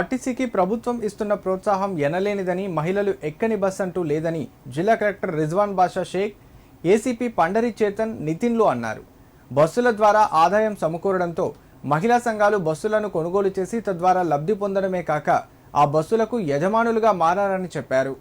ఆర్టీసీకి ప్రభుత్వం ఇస్తున్న ప్రోత్సాహం ఎనలేనిదని మహిళలు ఎక్కని బస్ అంటూ లేదని జిల్లా కలెక్టర్ రిజ్వాన్ బాషా షేక్ ఏసీపీ పండరి చేతన్ నితిన్లు అన్నారు. బస్సుల ద్వారా ఆదాయం సమకూరడంతో మహిళా సంఘాలు బస్సులను కొనుగోలు చేసి తద్వారా లబ్ధి పొందడమే కాక ఆ బస్సులకు యజమానులుగా మారారని చెప్పారు.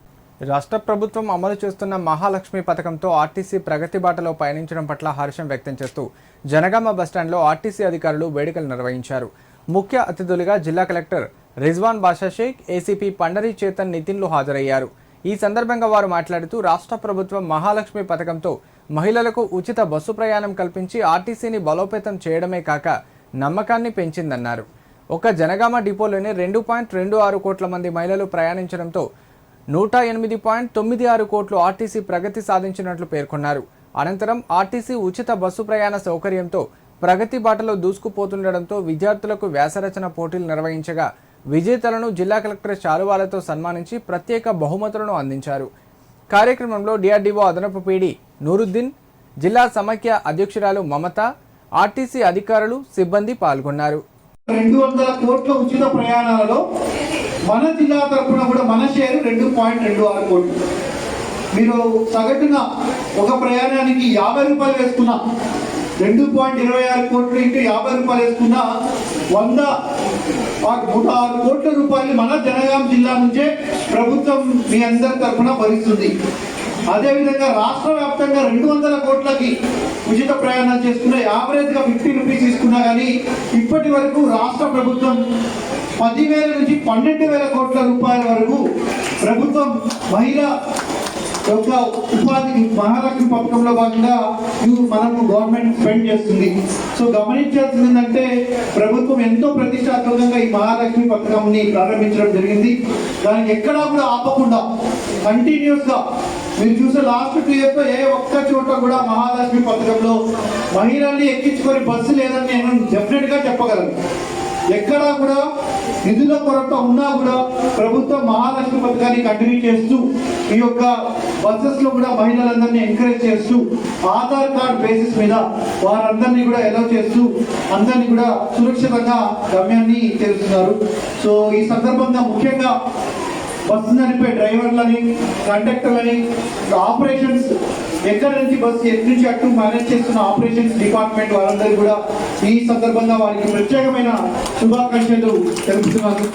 రాష్ట్ర ప్రభుత్వం అమలు చేస్తున్న మహాలక్ష్మి పథకంతో ఆర్టీసీ ప్రగతి బాటలో పయనించడం పట్ల హర్షం వ్యక్తం చేస్తూ జనగామ బస్టాండ్లో ఆర్టీసీ అధికారులు వేడుకలు నిర్వహించారు. ముఖ్య అతిథులుగా జిల్లా కలెక్టర్ రిజ్వాన్ బాషా షేక్ ఏసీపీ పండరి చేతన్ నితిన్లు హాజరయ్యారు. ఈ సందర్భంగా వారు మాట్లాడుతూ రాష్ట్ర ప్రభుత్వం మహాలక్ష్మి పథకంతో మహిళలకు ఉచిత బస్సు ప్రయాణం కల్పించి ఆర్టీసీని బలోపేతం చేయడమే కాక నమ్మకాన్ని పెంచిందన్నారు. ఒక జనగామ డిపోలోనే రెండు పాయింట్ రెండు ఆరు కోట్ల మంది మహిళలు ప్రయాణించడంతో నూట ఎనిమిది పాయింట్ తొమ్మిది ఆరు కోట్లు ఆర్టీసీ ప్రగతి సాధించినట్లు పేర్కొన్నారు. అనంతరం ఆర్టీసీ ఉచిత బస్సు ప్రయాణ సౌకర్యంతో ప్రగతి బాటలో దూసుకుపోతుండటంతో విద్యార్థులకు వ్యాసరచన పోటీలు నిర్వహించగా విజేతలను జిల్లా కలెక్టర్ శాలువాలతో సన్మానించి ప్రత్యేక బహుమతులను అందించారు. కార్యక్రమంలో డిఆర్డీఓ అదనపు పీడి నూరుద్దీన్ జిల్లా సమాఖ్య అధ్యక్షురాలు మమత ఆర్టీసీ అధికారులు సిబ్బంది పాల్గొన్నారు. రెండు వందల కోట్ల ఉచిత ప్రయాణాలలో మన జిల్లా తరఫున కూడా మన షేర్ రెండు పాయింట్ రెండు ఆరు కోట్లు. మీరు సగటున ఒక ప్రయాణానికి యాభై రూపాయలు వేసుకున్నా రెండు పాయింట్ ఇరవై ఆరు కోట్లు ఇంటూ యాభై రూపాయలు వేసుకున్న వంద నూట ఆరు కోట్ల రూపాయలు మన జనగాం జిల్లా నుంచే ప్రభుత్వం మీ అందరి తరఫున భరిస్తుంది. అదేవిధంగా రాష్ట్ర వ్యాప్తంగా రెండు వందల కోట్లకి ఉచిత ప్రయాణం చేసుకున్న యావరేజ్గా ఫిఫ్టీ రూపీస్ తీసుకున్నా కానీ ఇప్పటి వరకు రాష్ట్ర ప్రభుత్వం పదివేల నుంచి పన్నెండు వేల కోట్ల రూపాయల వరకు ప్రభుత్వం మహిళ యొక్క ఉపాధి మహాలక్ష్మి పథకంలో భాగంగా ఇవి మనము గవర్నమెంట్ స్పెండ్ చేస్తుంది. సో గమనించాల్సింది ఏంటంటే ప్రభుత్వం ఎంతో ప్రతిష్టాత్మకంగా ఈ మహాలక్ష్మి పథకంని ప్రారంభించడం జరిగింది. దానికి ఎక్కడా కూడా ఆపకుండా కంటిన్యూస్గా మీరు చూసే లాస్ట్ టూ ఇయర్స్లో ఏ ఒక్క చోట కూడా మహాలక్ష్మి పథకంలో మహిళల్ని ఎక్కించుకొని బస్సు లేదని నేను డెఫినెట్గా చెప్పగలను. ఎక్కడా కూడా నిధుల కొరత ఉన్నా కూడా ప్రభుత్వం మహాలక్ష్మి పథకాన్ని కంటిన్యూ చేస్తూ ఈ యొక్క బస్సెస్లో కూడా మహిళలందరినీ ఎంకరేజ్ చేస్తూ ఆధార్ కార్డ్ బేసిస్ మీద వారందరినీ కూడా ఎలా చేస్తూ అందరినీ కూడా సురక్షితంగా గమ్యాన్ని చేస్తున్నారు సో ఈ సందర్భంగా ముఖ్యంగా బస్సు నడిపే డ్రైవర్లని కండక్టర్లని ఆపరేషన్స్ ఎక్కడి నుంచి బస్సు ఎటు నుంచి అటు మేనేజ్ చేస్తున్న ఆపరేషన్స్ డిపార్ట్మెంట్ వారందరూ కూడా ఈ సందర్భంగా వారికి ప్రత్యేకమైన శుభాకాంక్షలు తెలుపుతున్నాను.